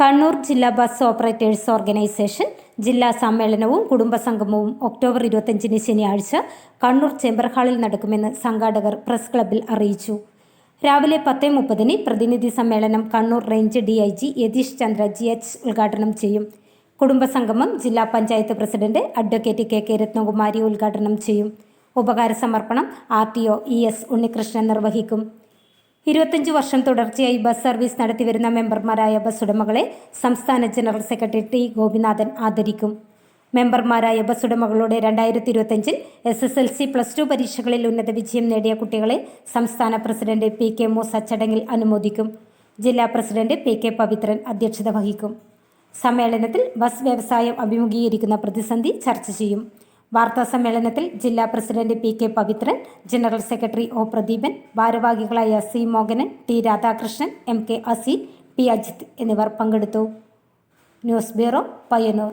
കണ്ണൂർ ജില്ലാ bus operators organisation ജില്ലാ സമ്മേളനവും കുടുംബസംഗമവും ഒക്ടോബർ ഇരുപത്തഞ്ചിന് ശനിയാഴ്ച കണ്ണൂർ ചേംബർ ഹാളിൽ നടക്കുമെന്ന് സംഘാടകർ പ്രസ് ക്ലബ്ബിൽ അറിയിച്ചു. രാവിലെ പത്ത് മുപ്പതിന് പ്രതിനിധി സമ്മേളനം Kannur range D I G Yathish Chandra G H ഉദ്ഘാടനം ചെയ്യും. കുടുംബസംഗമം ജില്ലാ panchayat president advocate K K Ratnakumari ഉദ്ഘാടനം ചെയ്യും. ഉപകാര സമർപ്പണം R T O E S Unnikrishnan നിർവഹിക്കും. ഇരുപത്തഞ്ച് വർഷം തുടർച്ചയായി ബസ് സർവീസ് നടത്തിവരുന്ന മെമ്പർമാരായ ബസ് ഉടമകളെ സംസ്ഥാന ജനറൽ സെക്രട്ടറി ടി ഗോപിനാഥൻ ആദരിക്കും. മെമ്പർമാരായ ബസ് ഉടമകളുടെ രണ്ടായിരത്തി ഇരുപത്തഞ്ചിൽ S S L C plus two പരീക്ഷകളിൽ ഉന്നത വിജയം നേടിയ കുട്ടികളെ സംസ്ഥാന പ്രസിഡന്റ് പി കെ മൂസ ചടങ്ങിൽ അനുമോദിക്കും. ജില്ലാ പ്രസിഡന്റ് പി കെ പവിത്രൻ അധ്യക്ഷത വഹിക്കും. സമ്മേളനത്തിൽ ബസ് വ്യവസായം അഭിമുഖീകരിക്കുന്ന പ്രതിസന്ധി ചർച്ച ചെയ്യും. വാർത്താ സമ്മേളനത്തിൽ ജില്ലാ president P K Pavithran general secretary O Pradeepan ഭാരവാഹികളായ C Mohanan T Radhakrishnan M K Aseel P Ajith എന്നിവർ പങ്കെടുത്തു. News bureau Payyanur.